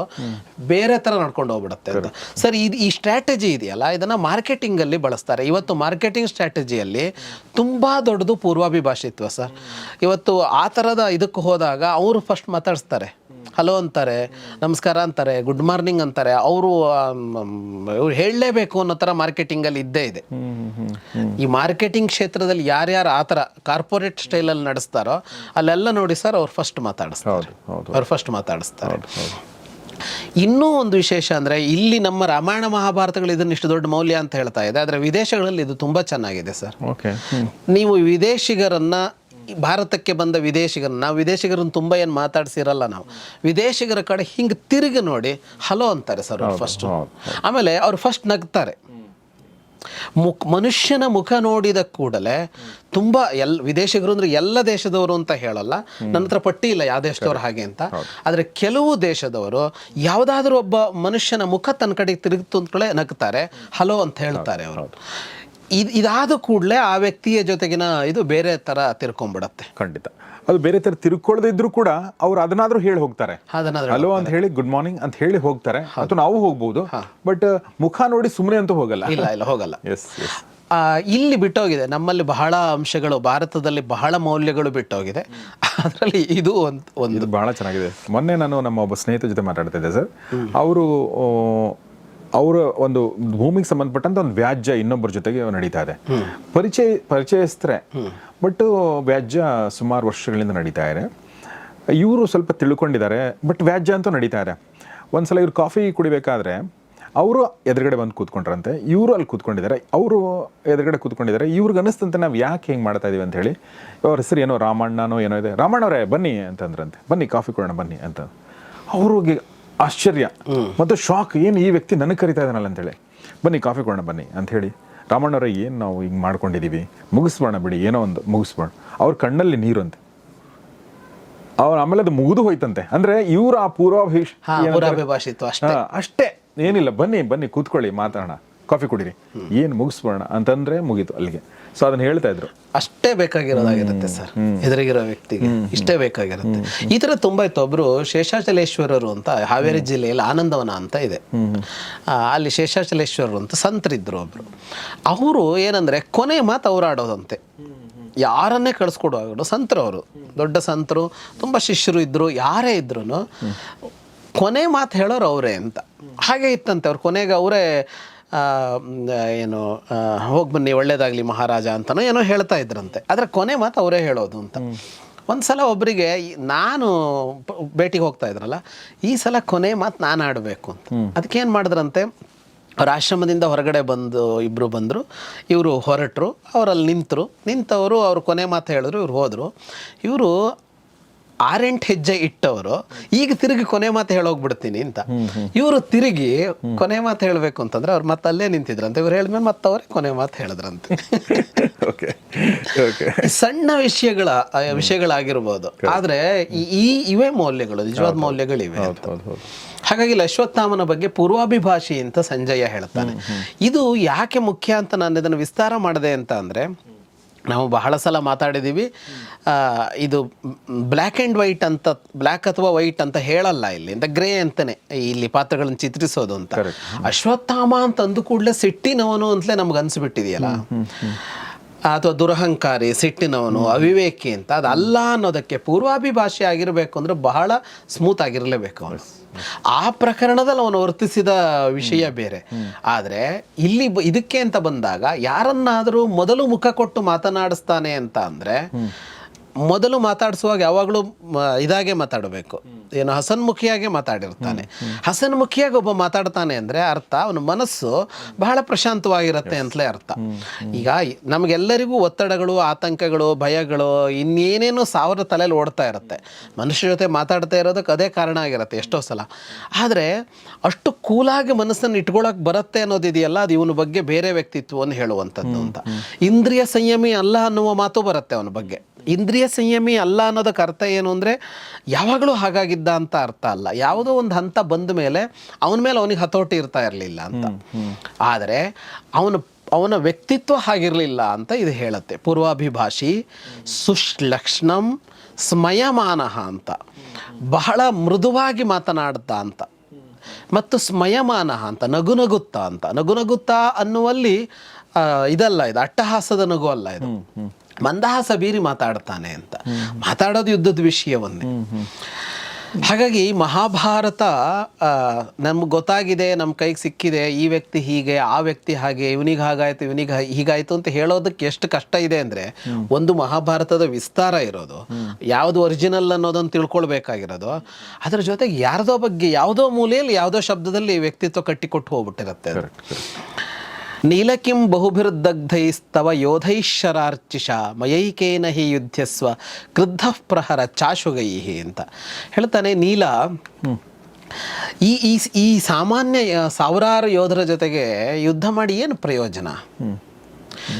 ಬೇರೆ ಥರ ನಡ್ಕೊಂಡು ಹೋಗ್ಬಿಡುತ್ತೆ ಅಂತ. ಸರ್ ಇದು ಈ ಸ್ಟ್ರಾಟಜಿ ಇದೆಯಲ್ಲ ಇದನ್ನು ಮಾರ್ಕೆಟಿಂಗಲ್ಲಿ ಬಳಸ್ತಾರೆ. ಇವತ್ತು ಮಾರ್ಕೆಟಿಂಗ್ ಸ್ಟ್ರಾಟಜಿಯಲ್ಲಿ ತುಂಬ ದೊಡ್ಡದು ಪೂರ್ವಾಭಿಭಾಷಿತ್ವ ಸರ್. ಇವತ್ತು ಆ ಥರದ ಇದಕ್ಕೆ ಹೋದಾಗ ಅವರು ಫಸ್ಟ್ ಮಾತಾಡಿಸ್ತಾರೆ. ಹಲೋ ಅಂತಾರೆ ನಮಸ್ಕಾರ ಅಂತಾರೆ ಗುಡ್ ಮಾರ್ನಿಂಗ್ ಅಂತಾರೆ ಅವರು ಹೇಳಲೇಬೇಕು ಅನ್ನೋ ಥರ ಮಾರ್ಕೆಟಿಂಗಲ್ಲಿ ಇದ್ದೇ ಇದೆ. ಈ ಮಾರ್ಕೆಟಿಂಗ್ ಕ್ಷೇತ್ರದಲ್ಲಿ ಯಾರ್ಯಾರು ಆ ಥರ ಕಾರ್ಪೊರೇಟ್ ಸ್ಟೈಲಲ್ಲಿ ನಡೆಸ್ತಾರೋ ಅಲ್ಲೆಲ್ಲ ನೋಡಿ ಸರ್ ಅವ್ರು ಫಸ್ಟ್ ಮಾತಾಡಿಸ್ತಾರೆ. ಅವ್ರು ಫಸ್ಟ್ ಮಾತಾಡಿಸ್ತಾರೆ. ಇನ್ನೂ ಒಂದು ವಿಶೇಷ ಅಂದರೆ ಇಲ್ಲಿ ನಮ್ಮ ರಾಮಾಯಣ ಮಹಾಭಾರತಗಳು ಇದನ್ನ ಇಷ್ಟು ದೊಡ್ಡ ಮೌಲ್ಯ ಅಂತ ಹೇಳ್ತಾ ಇದೆ ಆದರೆ ವಿದೇಶಗಳಲ್ಲಿ ಇದು ತುಂಬ ಚೆನ್ನಾಗಿದೆ ಸರ್. ನೀವು ವಿದೇಶಿಗರನ್ನ ಭಾರತಕ್ಕೆ ಬಂದ ವಿದೇಶಿಗರನ್ನ ನಾವು ವಿದೇಶಿಗರನ್ನ ತುಂಬ ಏನು ಮಾತಾಡ್ಸಿರಲ್ಲ ನಾವು. ವಿದೇಶಿಗರ ಕಡೆ ಹಿಂಗೆ ತಿರುಗಿ ನೋಡಿ ಹಲೋ ಅಂತಾರೆ ಸರ್ ಅವ್ರು ಫಸ್ಟ್ ಆಮೇಲೆ ಅವ್ರು ಫಸ್ಟ್ ನಗ್ತಾರೆ. ಮುಖ ಮನುಷ್ಯನ ಮುಖ ನೋಡಿದ ಕೂಡಲೇ ತುಂಬ ಎಲ್ ವಿದೇಶಿಗರು ಅಂದ್ರೆ ಎಲ್ಲ ದೇಶದವರು ಅಂತ ಹೇಳಲ್ಲ. ನನ್ನ ಹತ್ರ ಪಟ್ಟಿ ಇಲ್ಲ ಯಾವ ದೇಶದವರು ಹಾಗೆ ಅಂತ. ಆದರೆ ಕೆಲವು ದೇಶದವರು ಯಾವುದಾದ್ರೂ ಒಬ್ಬ ಮನುಷ್ಯನ ಮುಖ ತನ್ನ ಕಡೆಗೆ ತಿರುಗಿತು ಅಂದ್ಕೊಳ್ಳೆ ನಗ್ತಾರೆ. ಹಲೋ ಅಂತ ಹೇಳ್ತಾರೆ ಅವರು. ಇದು ಇದಾದ ಕೂಡಲೇ ಆ ವ್ಯಕ್ತಿಯ ಜೊತೆಗಿನ ಇದು ಬೇರೆ ಥರ ತಿರ್ಕೊಂಡ್ಬಿಡತ್ತೆ ಖಂಡಿತ. ಅದು ಬೇರೆ ಥರ ತಿರ್ಕೊಳ್ಳದೇ ಇದ್ರು ಕೂಡ ಅವ್ರು ಅದನ್ನಾದ್ರೂ ಹೇಳಿ ಹೋಗ್ತಾರೆ. ಅದನ್ನಾದ್ರೂ ಹಲೋ ಅಂತ ಹೇಳಿ ಗುಡ್ ಮಾರ್ನಿಂಗ್ ಅಂತ ಹೇಳಿ ಹೋಗ್ತಾರೆ. ಅಥವಾ ನಾವು ಹೋಗ್ಬೋದು. ಬಟ್ ಮುಖ ನೋಡಿ ಸುಮ್ಮನೆ ಅಂತೂ ಹೋಗಲ್ಲ. ಇಲ್ಲ ಇಲ್ಲ ಹೋಗಲ್ಲ. ಎಸ್ ಇಲ್ಲಿ ಬಿಟ್ಟೋಗಿದೆ. ನಮ್ಮಲ್ಲಿ ಬಹಳ ಅಂಶಗಳು ಭಾರತದಲ್ಲಿ ಬಹಳ ಮೌಲ್ಯಗಳು ಬಿಟ್ಟೋಗಿದೆ. ಅದರಲ್ಲಿ ಇದು ಒಂದು ಒಂದು. ಬಹಳ ಚೆನ್ನಾಗಿದೆ. ಮೊನ್ನೆ ನಾನು ನಮ್ಮ ಒಬ್ಬ ಸ್ನೇಹಿತರ ಜೊತೆ ಮಾತಾಡ್ತಿದ್ದೆ ಸರ್. ಅವರು ಅವರ ಒಂದು ಭೂಮಿಗೆ ಸಂಬಂಧಪಟ್ಟಂತ ಒಂದು ವ್ಯಾಜ್ಯ ಇನ್ನೊಬ್ಬರ ಜೊತೆಗೆ ನಡೀತಾ ಇದೆ. ಪರಿಚಯ, ಪರಿಚಯಸ್ಥರೆ ಬಟ್ ವ್ಯಾಜ್ಯ ಸುಮಾರು ವರ್ಷಗಳಿಂದ ನಡೀತಾ ಇದೆ. ಇವರು ಸ್ವಲ್ಪ ತಿಳ್ಕೊಂಡಿದ್ದಾರೆ ಬಟ್ ವ್ಯಾಜ್ಯ ಅಂತೂ ನಡೀತಾ ಇದೆ. ಒಂದ್ಸಲ ಇವ್ರು ಕಾಫಿ ಕುಡಿಬೇಕಾದ್ರೆ ಅವರು ಎದುರುಗಡೆ ಬಂದು ಕೂತ್ಕೊಂಡ್ರಂತೆ, ಇವರು ಅಲ್ಲಿ ಕೂತ್ಕೊಂಡಿದ್ದಾರೆ, ಅವರು ಎದುರುಗಡೆ ಕೂತ್ಕೊಂಡಿದ್ದಾರೆ, ಇವ್ರಿಗೆ ಅನಿಸ್ತಂತೆ ನಾವು ಯಾಕೆ ಹೆಂಗೆ ಮಾಡ್ತಾ ಇದೀವಿ ಅಂತ ಹೇಳಿ. ಅವ್ರ ಹೆಸರು ಏನೋ ರಾಮಣ್ಣನೋ ಏನೋ ಇದೆ. ರಾಮಣ್ಣವರೇ, ಬನ್ನಿ ಅಂತಂದ್ರಂತೆ. ಬನ್ನಿ, ಕಾಫಿ ಕೊಡೋಣ, ಬನ್ನಿ ಅಂತ. ಅವ್ರಿಗೆ ಆಶ್ಚರ್ಯ. ಮತ್ತು ಶಾಕ್ ಏನು ಈ ವ್ಯಕ್ತಿ ನನಗೆ ಕರಿತಾ ಇದ್ದಾನಲ್ಲ ಅಂತೇಳಿ. ಬನ್ನಿ ಕಾಫಿ ಕೊಡೋಣ ಬನ್ನಿ ಅಂತ ಹೇಳಿ ರಾಮಣ್ಣವ್ರ ಏನು ನಾವು ಹಿಂಗೆ ಮಾಡ್ಕೊಂಡಿದ್ದೀವಿ ಮುಗಿಸ್ಬೋಣ ಬಿಡಿ ಏನೋ ಒಂದು ಮುಗಿಸ್ಬೋಣ. ಅವ್ರ ಕಣ್ಣಲ್ಲಿ ನೀರು ಅಂತೆ ಅವ್ರ ಆಮೇಲೆ ಅದು ಮುಗಿದು ಹೋಯ್ತಂತೆ. ಅಂದ್ರೆ ಇವ್ರು ಆ ಪೂರ್ವಾಭಿಷ್ ಅಷ್ಟೇ. ಏನಿಲ್ಲ ಬನ್ನಿ ಬನ್ನಿ ಕೂತ್ಕೊಳ್ಳಿ ಮಾತಾಡೋಣ. ಕಾಫಿ ಕುಡೀರಿ. ಏನು ಮುಗಿಸ್ಬೋಣ ಅಂತಂದ್ರೆ ಮುಗೀತು ಅಲ್ಲಿಗೆ. ಸೊ ಅದನ್ನ ಹೇಳ್ತಾ ಇದ್ರು. ಅಷ್ಟೇ ಬೇಕಾಗಿರೋದಾಗಿರುತ್ತೆ ಸರ್. ಎದುರಿಗಿರೋ ವ್ಯಕ್ತಿಗೆ. ಇಷ್ಟೇ ಬೇಕಾಗಿರುತ್ತೆ. ಈ ತರ ತುಂಬಾ ಇತ್ತು. ಒಬ್ರು ಶೇಷಾಚಲೇಶ್ವರರು ಅಂತ ಹಾವೇರಿ ಜಿಲ್ಲೆಯಲ್ಲಿ ಆನಂದವನ ಅಂತ ಇದೆ. ಅಲ್ಲಿ ಶೇಷಾಚಲೇಶ್ವರರು ಅಂತ ಸಂತರಿದ್ರು ಒಬ್ರು. ಅವರು ಏನಂದ್ರೆ ಕೊನೆ ಮಾತು ಅವರಾಡೋದಂತೆ ಆಡೋದಂತೆ. ಯಾರನ್ನೇ ಕಳಿಸ್ಕೊಡುವಾಗ ಸಂತರು ಅವರು. ದೊಡ್ಡ ಸಂತರು ತುಂಬ ಶಿಷ್ಯರು ಇದ್ರು ಯಾರೇ ಇದ್ರು ಕೊನೆ ಮಾತು ಹೇಳೋರು ಅವರೇ ಅಂತ. ಹಾಗೆ ಇತ್ತಂತೆ. ಅವ್ರು ಕೊನೆಗೆ ಅವರೇ ಏನು ಹೋಗಿ ಬನ್ನಿ ಒಳ್ಳೇದಾಗಲಿ ಮಹಾರಾಜ ಅಂತನೋ ಏನೋ ಹೇಳ್ತಾ ಇದ್ರಂತೆ. ಆದರೆ ಕೊನೆ ಮಾತು ಅವರೇ ಹೇಳೋದು ಅಂತ. ಒಂದು ಸಲ ಒಬ್ಬರಿಗೆ ನಾನು ಭೇಟಿಗೆ ಹೋಗ್ತಾ ಇದ್ರಲ್ಲ ಈ ಸಲ ಕೊನೆ ಮಾತು ನಾನು ಆಡಬೇಕು ಅಂತ. ಅದಕ್ಕೆ ಏನು ಮಾಡಿದ್ರಂತೆ ಅವ್ರ ಆಶ್ರಮದಿಂದ ಹೊರಗಡೆ ಬಂದು ಇಬ್ಬರು ಬಂದರು ಇವರು ಹೊರಟರು ಅವರಲ್ಲಿ ನಿಂತರು. ನಿಂತವರು ಅವ್ರು ಕೊನೆ ಮಾತು ಹೇಳಿದ್ರು ಇವ್ರು ಹೋದರು. ಇವರು ಆರೆಂಟ್ ಹೆಜ್ಜೆ ಇಟ್ಟವರು ಈಗ ತಿರುಗಿ ಕೊನೆ ಮಾತು ಹೇಳೋಗ್ಬಿಡ್ತೀನಿ ಅಂತ. ಇವರು ತಿರುಗಿ ಕೊನೆ ಮಾತು ಹೇಳಬೇಕು ಅಂತಂದ್ರೆ ಅವ್ರು ಮತ್ತೆ ಅಲ್ಲೇ ನಿಂತಿದ್ರಂತೆ. ಇವ್ರು ಹೇಳಿದ್ಮೇಲೆ ಮತ್ತೆ ಅವರೇ ಕೊನೆ ಮಾತು ಹೇಳಿದ್ರಂತೆ. *laughs* ಸಣ್ಣ ವಿಷಯಗಳ ವಿಷಯಗಳಾಗಿರ್ಬೋದು. ಆದ್ರೆ ಈ- ಇವೇ ಮೌಲ್ಯಗಳು ನಿಜವಾದ ಮೌಲ್ಯಗಳಿವೆ ಹಾಗಾಗಿ ಅಶ್ವತ್ಥಾಮನ ಬಗ್ಗೆ ಪೂರ್ವಾಭಿಭಾಷಿ ಅಂತ ಸಂಜಯ ಹೇಳ್ತಾನೆ. ಇದು ಯಾಕೆ ಮುಖ್ಯ ಅಂತ ನಾನು ಇದನ್ನು ವಿಸ್ತಾರ ಮಾಡಿದೆ ಅಂತ ಅಂದರೆ ನಾವು ಬಹಳ ಸಲ ಮಾತಾಡಿದ್ದೀವಿ. ಆ, ಇದು ಬ್ಲ್ಯಾಕ್ ಆ್ಯಂಡ್ ವೈಟ್ ಅಂತ ಬ್ಲ್ಯಾಕ್ ಅಥವಾ ವೈಟ್ ಅಂತ ಹೇಳಲ್ಲ ಇಲ್ಲಿ. ಅಂತ ಗ್ರೇ ಅಂತಲೇ ಇಲ್ಲಿ ಪಾತ್ರಗಳನ್ನು ಚಿತ್ರಿಸೋದು ಅಂತ. ಅಶ್ವತ್ಥಾಮ ಅಂತ ಅಂದು ಕೂಡಲೇ ಸಿಟ್ಟಿನವನು ಅಂತಲೇ ನಮ್ಗೆ ಅನಿಸ್ಬಿಟ್ಟಿದೆಯಲ್ಲ. ಅಥವಾ ದುರಹಂಕಾರಿ ಸಿಟ್ಟಿನವನು ಅವಿವೇಕಿ ಅಂತ ಅದಲ್ಲ ಅನ್ನೋದಕ್ಕೆ ಪೂರ್ವಾಭಿಭಾಷೆ ಆಗಿರಬೇಕು ಅಂದರೆ ಬಹಳ ಸ್ಮೂತ್ ಆಗಿರಲೇಬೇಕು ಅವನು. ಆ ಪ್ರಕರಣದಲ್ಲಿ ಅವನು ವರ್ತಿಸಿದ ವಿಷಯ ಬೇರೆ. ಆದರೆ ಇಲ್ಲಿ ಇದಕ್ಕೆ ಅಂತ ಬಂದಾಗ ಯಾರನ್ನಾದರೂ ಮೊದಲು ಮುಖ ಕೊಟ್ಟು ಮಾತನಾಡಿಸ್ತಾನೆ ಅಂತ ಅಂದ್ರೆ ಮೊದಲು ಮಾತಾಡಿಸುವಾಗ ಯಾವಾಗಲೂ ಇದಾಗೆ ಮಾತಾಡಬೇಕು. ಏನು ಹಸನ್ಮುಖಿಯಾಗೆ ಮಾತಾಡಿರ್ತಾನೆ. ಹಸನ್ಮುಖಿಯಾಗಿ ಒಬ್ಬ ಮಾತಾಡ್ತಾನೆ ಅಂದರೆ ಅರ್ಥ ಅವನ ಮನಸ್ಸು ಬಹಳ ಪ್ರಶಾಂತವಾಗಿರುತ್ತೆ ಅಂತಲೇ ಅರ್ಥ. ಈಗ ನಮಗೆಲ್ಲರಿಗೂ ಒತ್ತಡಗಳು ಆತಂಕಗಳು ಭಯಗಳು ಇನ್ನೇನೇನೋ ಸಾವಿರ ತಲೆಯಲ್ಲಿ ಓಡ್ತಾ ಇರುತ್ತೆ. ಮನುಷ್ಯ ಜೊತೆ ಮಾತಾಡ್ತಾ ಇರೋದಕ್ಕೆ ಅದೇ ಕಾರಣ ಆಗಿರುತ್ತೆ ಎಷ್ಟೋ ಸಲ. ಆದರೆ ಅಷ್ಟು ಕೂಲಾಗಿ ಮನಸ್ಸನ್ನು ಇಟ್ಕೊಳ್ಳೋಕೆ ಬರುತ್ತೆ ಅನ್ನೋದಿದೆಯಲ್ಲ ಅದು ಇವನ ಬಗ್ಗೆ ಬೇರೆ ವ್ಯಕ್ತಿತ್ವವನ್ನು ಹೇಳುವಂಥದ್ದು ಅಂತ. ಇಂದ್ರಿಯ ಸಂಯಮಿ ಅಲ್ಲ ಅನ್ನುವ ಮಾತು ಬರುತ್ತೆ ಅವನ ಬಗ್ಗೆ. ಇಂದ್ರಿಯ ಸಂಯಮಿ ಅಲ್ಲ ಅನ್ನೋದಕ್ಕೆ ಅರ್ಥ ಏನು ಅಂದರೆ ಯಾವಾಗಲೂ ಹಾಗಾಗಿದ್ದ ಅಂತ ಅರ್ಥ ಅಲ್ಲ. ಯಾವುದೋ ಒಂದು ಹಂತ ಬಂದ ಮೇಲೆ ಅವನ ಮೇಲೆ ಅವನಿಗೆ ಹತೋಟಿ ಇರ್ತಾ ಇರಲಿಲ್ಲ ಅಂತ. ಆದರೆ ಅವನು ಅವನ ವ್ಯಕ್ತಿತ್ವ ಹಾಗಿರಲಿಲ್ಲ ಅಂತ ಇದು ಹೇಳುತ್ತೆ. ಪೂರ್ವಾಭಿಭಾಷಿ ಸುಶ್ಲಕ್ಷ್ಣಂ ಸ್ಮಯಮಾನಃ ಅಂತ. ಬಹಳ ಮೃದುವಾಗಿ ಮಾತನಾಡ್ತಾ ಅಂತ. ಮತ್ತು ಸ್ಮಯಮಾನ ಅಂತ ನಗು ನಗುತ್ತಾ ಅಂತ. ನಗು ನಗುತ್ತಾ ಅನ್ನುವಲ್ಲಿ ಇದಲ್ಲ ಇದು ಅಟ್ಟಹಾಸದ ನಗು ಅಲ್ಲ ಇದು. ಮಂದಹಾಸ ಬೀರಿ ಮಾತಾಡ್ತಾನೆ ಅಂತ. ಮಾತಾಡೋದು ಯುದ್ಧದ ವಿಷಯವನ್ನೇ. ಹಾಗಾಗಿ ಮಹಾಭಾರತ ನಮ್ಗೆ ಗೊತ್ತಾಗಿದೆ ನಮ್ಮ ಕೈಗೆ ಸಿಕ್ಕಿದೆ, ಈ ವ್ಯಕ್ತಿ ಹೀಗೆ, ಆ ವ್ಯಕ್ತಿ ಹಾಗೆ, ಇವನಿಗೆ ಹಾಗಾಯ್ತು, ಇವನಿಗೆ ಹೀಗಾಯಿತು ಅಂತ ಹೇಳೋದಕ್ಕೆ ಎಷ್ಟು ಕಷ್ಟ ಇದೆ ಅಂದರೆ, ಒಂದು ಮಹಾಭಾರತದ ವಿಸ್ತಾರ ಇರೋದು, ಯಾವುದು ಒರಿಜಿನಲ್ ಅನ್ನೋದನ್ನು ತಿಳ್ಕೊಳ್ಬೇಕಾಗಿರೋದು, ಅದರ ಜೊತೆಗೆ ಯಾರ್ದೋ ಬಗ್ಗೆ, ಯಾವುದೋ ಮೂಲೆಯಲ್ಲಿ, ಯಾವುದೋ ಶಬ್ದದಲ್ಲಿ ವ್ಯಕ್ತಿತ್ವ ಕಟ್ಟಿಕೊಟ್ಟು ಹೋಗ್ಬಿಟ್ಟಿರುತ್ತೆ. ನೀಲಕಿಂ ಬಹುಭಿರ್ದಗ್ಧೈಸ್ತವ ಯೋಧೈಶ್ವರಾರ್ಚಿಷ ಮಯೈಕೇನ ಹಿ ಯುದ್ಧಸ್ವ ಕ್ರುದ್ಧ ಪ್ರಹರ ಚಾಶುಗೈ ಅಂತ. ಹೇಳ್ತಾನೆ ನೀಲ ಈ ಈ ಈ ಸಾಮಾನ್ಯ ಸಾವಿರಾರು ಯೋಧರ ಜೊತೆಗೆ ಯುದ್ಧ ಮಾಡಿ ಏನು ಪ್ರಯೋಜನ?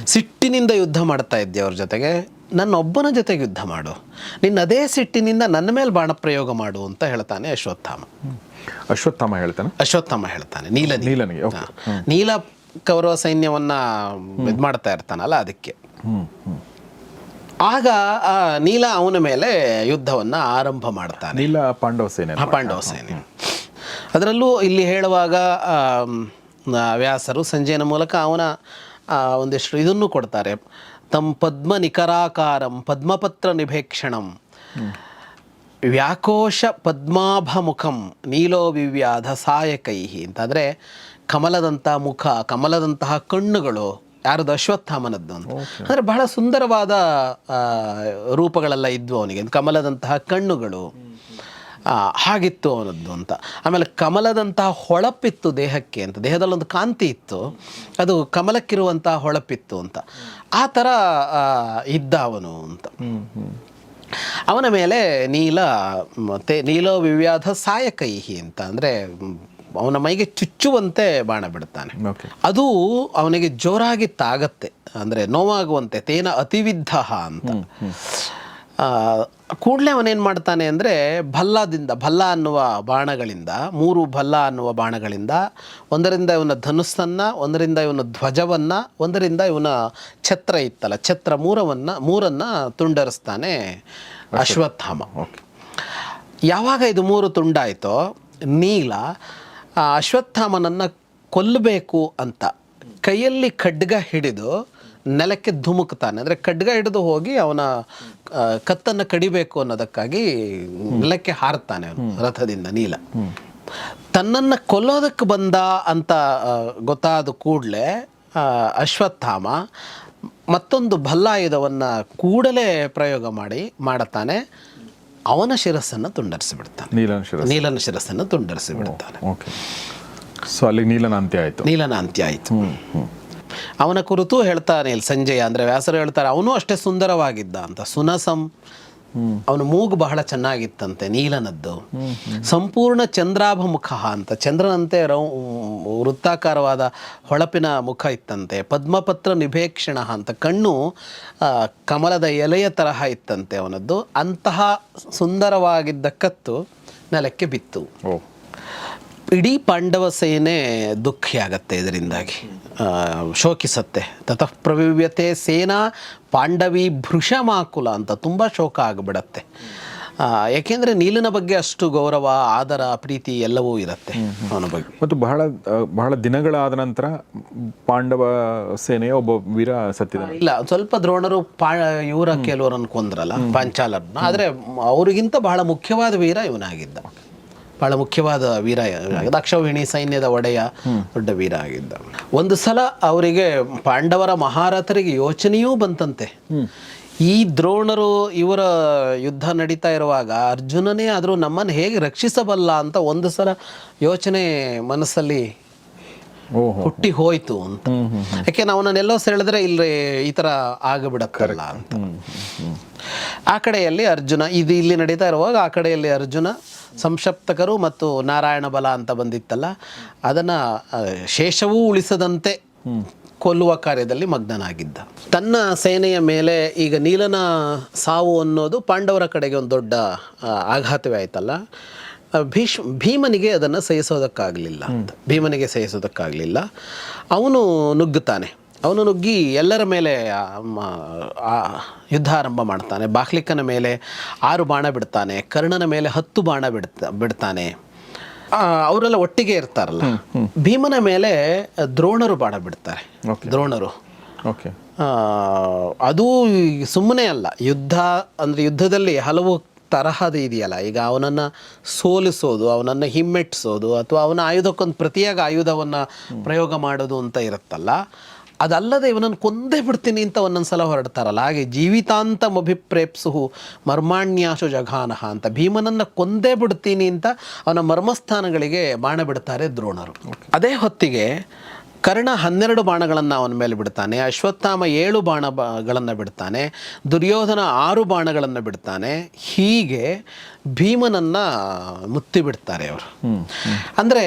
ಸಿಟ್ಟಿನಿಂದ ಯುದ್ಧ ಮಾಡ್ತಾ ಇದ್ದೆ ಅವ್ರ ಜೊತೆಗೆ? ನನ್ನೊಬ್ಬನ ಜೊತೆಗೆ ಯುದ್ಧ ಮಾಡು. ನಿನ್ನ ಅದೇ ಸಿಟ್ಟಿನಿಂದ ನನ್ನ ಮೇಲೆ ಬಾಣ ಪ್ರಯೋಗ ಮಾಡು ಅಂತ ಹೇಳ್ತಾನೆ ಅಶ್ವತ್ಥಾಮ. ಅಶ್ವತ್ಥಾಮ ಹೇಳ್ತಾನೆ? ಅಶ್ವತ್ಥಾಮ ಹೇಳ್ತಾನೆ ನೀಲ ನೀಲನಿಗೆ. ನೀಲ ಕೌರವ ಸೈನ್ಯವನ್ನ ಇದು ಮಾಡ್ತಾ ಇರ್ತಾನಲ್ಲ ಅದಕ್ಕೆ. ಆಗ ಆ ನೀಲ ಅವನ ಮೇಲೆ ಯುದ್ಧವನ್ನ ಆರಂಭ ಮಾಡ್ತಾನೆ. ನೀಲ ಪಾಂಡವ ಸೇನೆ ಪಾಂಡವ ಸೇನೆ. ಅದರಲ್ಲೂ ಇಲ್ಲಿ ಹೇಳುವಾಗ ವ್ಯಾಸರು ಸಂಜೆಯ ಮೂಲಕ ಅವನ ಆ, ಒಂದಿಷ್ಟು ಇದನ್ನು ಕೊಡ್ತಾರೆ. ತಮ್ಮ ಪದ್ಮ ನಿಕರಾಕಾರಂ ಪದ್ಮಪತ್ರ ನಿಭೇಕ್ಷಣಂ. ವ್ಯಾಕೋಶ ಪದ್ಮಾಭಮುಖಂ ನೀಲೋ ವಿವ್ಯಾಧ ಸಾಯಕೈಹಿ. ಅಂತಂದರೆ ಕಮಲದಂಥ ಮುಖ, ಕಮಲದಂತಹ ಕಣ್ಣುಗಳು, ಯಾರದು ಅಶ್ವತ್ಥಾಮನದ್ದು ಅಂತ. ಅಂದರೆ ಬಹಳ ಸುಂದರವಾದ ರೂಪಗಳೆಲ್ಲ ಇದ್ವು ಅವನಿಗೆ. ಕಮಲದಂತಹ ಕಣ್ಣುಗಳು ಹಾಗಿತ್ತು ಅವನದ್ದು ಅಂತ. ಆಮೇಲೆ ಕಮಲದಂತಹ ಹೊಳಪಿತ್ತು ದೇಹಕ್ಕೆ ಅಂತ. ದೇಹದಲ್ಲೊಂದು ಕಾಂತಿ ಇತ್ತು. ಅದು ಕಮಲಕ್ಕಿರುವಂತಹ ಹೊಳಪಿತ್ತು ಅಂತ. ಆ ಥರ ಇದ್ದ ಅವನು ಅಂತ. ಅವನ ಮೇಲೆ ನೀಲ, ಮತ್ತೆ ನೀಲೋ ವಿವ್ಯಾಧ ಸಾಯಕೈಹಿ ಅಂತ. ಅಂದರೆ ಅವನ ಮೈಗೆ ಚುಚ್ಚುವಂತೆ ಬಾಣ ಬಿಡ್ತಾನೆ. ಅದು ಅವನಿಗೆ ಜೋರಾಗಿ ತಾಗತ್ತೆ. ಅಂದರೆ ನೋವಾಗುವಂತೆ ತೇನ ಅತಿವಿದ್ಧ ಅಂತ. ಕೂಡಲೇ ಅವನೇನು ಮಾಡ್ತಾನೆ ಅಂದರೆ ಭಲ್ಲದಿಂದ ಭಲ್ಲ ಅನ್ನುವ ಬಾಣಗಳಿಂದ ಮೂರು ಭಲ್ಲ ಅನ್ನುವ ಬಾಣಗಳಿಂದ ಒಂದರಿಂದ ಇವನ ಧನುಸ್ಸನ್ನು ಒಂದರಿಂದ ಇವನ ಧ್ವಜವನ್ನು ಒಂದರಿಂದ ಇವನ ಛತ್ರ ಇತ್ತಲ್ಲ ಛತ್ರ ಮೂರವನ್ನು ಮೂರನ್ನು ತುಂಡರಿಸ್ತಾನೆ ಅಶ್ವತ್ಥಾಮ. ಯಾವಾಗ ಇದು ಮೂರು ತುಂಡಾಯಿತೋ ನೀಲ ಆ ಅಶ್ವತ್ಥಾಮನನ್ನು ಕೊಲ್ಲಬೇಕು ಅಂತ. ಕೈಯಲ್ಲಿ ಖಡ್ಗ ಹಿಡಿದು ನೆಲಕ್ಕೆ ಧುಮುಕ್ತಾನೆ. ಅಂದರೆ ಖಡ್ಗ ಹಿಡಿದು ಹೋಗಿ ಅವನ ಕತ್ತನ್ನು ಕಡಿಬೇಕು ಅನ್ನೋದಕ್ಕಾಗಿ ನೆಲಕ್ಕೆ ಹಾರ್ತಾನೆ ಅವನು ರಥದಿಂದ ನೀಲ. ತನ್ನನ್ನು ಕೊಲ್ಲೋದಕ್ಕೆ ಬಂದ ಅಂತ ಗೊತ್ತಾದ ಕೂಡಲೇ ಅಶ್ವತ್ಥಾಮ ಮತ್ತೊಂದು ಭಲ್ಲಾಯುಧವನ್ನು ಕೂಡಲೇ ಪ್ರಯೋಗ ಮಾಡಿ ಮಾಡುತ್ತಾನೆ. ಅವನ ಶಿರಸ್ಸನ್ನು ತುಂಡರಿಸಿ ಬಿಡ್ತಾನೆ ನೀಲನ ಶಿರಸ್ ನೀಲನ ಶಿರಸ್ಸನ್ನು ತುಂಡರಿಸಿ ಬಿಡ್ತಾನೆ ಓಕೆ. ಸೊ ಅಲ್ಲಿ ನೀಲನ ಅಂತ್ಯ ಆಯಿತು. ನೀಲನ ಅಂತ್ಯ ಆಯಿತು ಅವನ ಕುರಿತು ಹೇಳ್ತಾನೆ ಇಲ್ಲಿ ಸಂಜಯ ಅಂದರೆ ವ್ಯಾಸರು ಹೇಳ್ತಾರೆ ಅವನು ಅಷ್ಟೇ ಸುಂದರವಾಗಿದ್ದ ಅಂತ. ಸುನಸಂ ಅವನ ಮೂಗು ಬಹಳ ಚೆನ್ನಾಗಿತ್ತಂತೆ, ನೀಲನದ್ದು. ಸಂಪೂರ್ಣ ಚಂದ್ರಾಭ ಮುಖ ಅಂತ. ಚಂದ್ರನಂತೆ ರೌ, ವೃತ್ತಾಕಾರವಾದ ಹೊಳಪಿನ ಮುಖ ಇತ್ತಂತೆ. ಪದ್ಮಪತ್ರ ನಿಭೇಕ್ಷಣ ಅಂತ. ಕಣ್ಣು ಕಮಲದ ಎಲೆಯ ತರಹ ಇತ್ತಂತೆ ಅವನದ್ದು. ಅಂತಹ ಸುಂದರವಾಗಿದ್ದ ಕತ್ತು ನೆಲಕ್ಕೆ ಬಿತ್ತು. ಇಡೀ ಪಾಂಡವ ಸೇನೆ ದುಃಖಿಯಾಗತ್ತೆ ಇದರಿಂದಾಗಿ. ಶೋಕಿಸತ್ತೆ. ತತಃ ಪ್ರವಿವ್ಯತೆ ಸೇನಾ ಪಾಂಡವಿ ಭೃಷಮಾಕುಲ ಅಂತ ತುಂಬ ಶೋಕ ಆಗಿಬಿಡತ್ತೆ. ಯಾಕೆಂದರೆ ನೀಲಿನ ಬಗ್ಗೆ ಅಷ್ಟು ಗೌರವ ಆದರ ಪ್ರೀತಿ ಎಲ್ಲವೂ ಇರುತ್ತೆ ಅವನ ಬಗ್ಗೆ. ಮತ್ತು ಬಹಳ ಬಹಳ ದಿನಗಳಾದ ನಂತರ ಪಾಂಡವ ಸೇನೆಯ ಒಬ್ಬ ವೀರ ಸತ್ಯ ಇಲ್ಲ ಸ್ವಲ್ಪ ದ್ರೋಣರು ಪಾ ಇವರ ಕೆಲವರನ್ನು ಕೊಂದ್ರಲ್ಲ ಪಾಂಚಾಲರನ್ನ ಆದರೆ ಅವರಿಗಿಂತ ಬಹಳ ಮುಖ್ಯವಾದ ವೀರ ಇವನಾಗಿದ್ದ. ಬಹಳ ಮುಖ್ಯವಾದ ವೀರ ಆಗಿದ್ದ ಸೈನ್ಯದ ಒಡೆಯ ದೊಡ್ಡ ವೀರ ಆಗಿದ್ದ. ಒಂದು ಸಲ ಅವರಿಗೆ ಪಾಂಡವರ ಮಹಾರಥರಿಗೆ ಯೋಚನೆಯೂ ಬಂತಂತೆ. ಈ ದ್ರೋಣರು ಇವರ ಯುದ್ಧ ನಡೀತಾ ಇರುವಾಗ ಅರ್ಜುನನೇ ಆದರೂ ನಮ್ಮನ್ನು ಹೇಗೆ ರಕ್ಷಿಸಬಲ್ಲ ಅಂತ ಒಂದು ಸಲ ಯೋಚನೆ ಮನಸ್ಸಲ್ಲಿ ಹುಟ್ಟಿ ಹೋಯ್ತು ಅಂತ. ಯಾಕೆ ನಾವು ಅವನನ್ನೆಲ್ಲೋ ಸೆಳೆದ್ರೆ ಇಲ್ಲಿ ಈ ಥರ ಆಗಬಿಡಕ್ಕಲ್ಲ ಅಂತ. ಆ ಕಡೆಯಲ್ಲಿ ಅರ್ಜುನ ಇದು ಇಲ್ಲಿ ನಡೀತಾ ಇರುವಾಗ ಆ ಕಡೆಯಲ್ಲಿ ಅರ್ಜುನ ಸಂಶಪ್ತಕರು ಮತ್ತು ನಾರಾಯಣ ಬಲ ಅಂತ ಬಂದಿತ್ತಲ್ಲ, ಅದನ್ನ ಶೇಷವೂ ಉಳಿಸದಂತೆ ಕೊಲ್ಲುವ ಕಾರ್ಯದಲ್ಲಿ ಮಗ್ನನಾಗಿದ್ದ. ತನ್ನ ಸೇನೆಯ ಮೇಲೆ ಈಗ ನೀಲನ ಸಾವು ಅನ್ನೋದು ಪಾಂಡವರ ಕಡೆಗೆ ಒಂದು ದೊಡ್ಡ ಆಘಾತವೇ ಆಯ್ತಲ್ಲ. ಭೀಷ್, ಭೀಮನಿಗೆ ಅದನ್ನು ಸಹಿಸೋದಕ್ಕಾಗಲಿಲ್ಲ ಭೀಮನಿಗೆ ಸಹಿಸೋದಕ್ಕಾಗಲಿಲ್ಲ. ಅವನು ನುಗ್ಗುತ್ತಾನೆ. ಅವನು ನುಗ್ಗಿ ಎಲ್ಲರ ಮೇಲೆ ಯುದ್ಧ ಆರಂಭ ಮಾಡ್ತಾನೆ. ಬಾಹ್ಲಿಕನ ಮೇಲೆ ಆರು ಬಾಣ ಬಿಡ್ತಾನೆ ಕರ್ಣನ ಮೇಲೆ ಹತ್ತು ಬಾಣ ಬಿಡ್ತಾ ಬಿಡ್ತಾನೆ. ಅವರೆಲ್ಲ ಒಟ್ಟಿಗೆ ಇರ್ತಾರಲ್ಲ. ಭೀಮನ ಮೇಲೆ ದ್ರೋಣರು ಬಾಣ ಬಿಡ್ತಾರೆ. ದ್ರೋಣರು. ಅದು ಸುಮ್ಮನೆ ಅಲ್ಲ. ಯುದ್ಧ ಅಂದರೆ ಯುದ್ಧದಲ್ಲಿ ಹಲವು ತರಹದ ಇದೆಯಲ್ಲ. ಈಗ ಅವನನ್ನು ಸೋಲಿಸೋದು ಅವನನ್ನು ಹಿಮ್ಮೆಟ್ಟಿಸೋದು ಅಥವಾ ಅವನ ಆಯುಧಕ್ಕೊಂದು ಪ್ರತಿಯಾಗಿ ಆಯುಧವನ್ನು ಪ್ರಯೋಗ ಮಾಡೋದು ಅಂತ ಇರುತ್ತಲ್ಲ. ಅದಲ್ಲದೆ ಇವನನ್ನು ಕೊಂದೇ ಬಿಡ್ತೀನಿ ಅಂತ ಒಂದೊಂದು ಸಲ ಹೊರಡ್ತಾರಲ್ಲ ಹಾಗೆ ಜೀವಿತಾಂತ ಅಭಿಪ್ರೇಪ್ಸು ಮರ್ಮಾಣ್ಯಾಶು ಜಘಾನಹ ಅಂತ ಭೀಮನನ್ನು ಕೊಂದೇ ಬಿಡ್ತೀನಿ ಅಂತ ಅವನ ಮರ್ಮಸ್ಥಾನಗಳಿಗೆ ಬಾಣ ಬಿಡ್ತಾರೆ ದ್ರೋಣರು. ಅದೇ ಹೊತ್ತಿಗೆ ಕರ್ಣ ಹನ್ನೆರಡು ಬಾಣಗಳನ್ನು ಅವನ ಮೇಲೆ ಬಿಡ್ತಾನೆ ಅಶ್ವತ್ಥಾಮ ಏಳು ಬಾಣಗಳನ್ನು ಬಿಡ್ತಾನೆ ದುರ್ಯೋಧನ ಆರು ಬಾಣಗಳನ್ನು ಬಿಡ್ತಾನೆ ಹೀಗೆ ಭೀಮನನ್ನು ಮುತ್ತಿಬಿಡ್ತಾರೆ ಅವರು. ಅಂದರೆ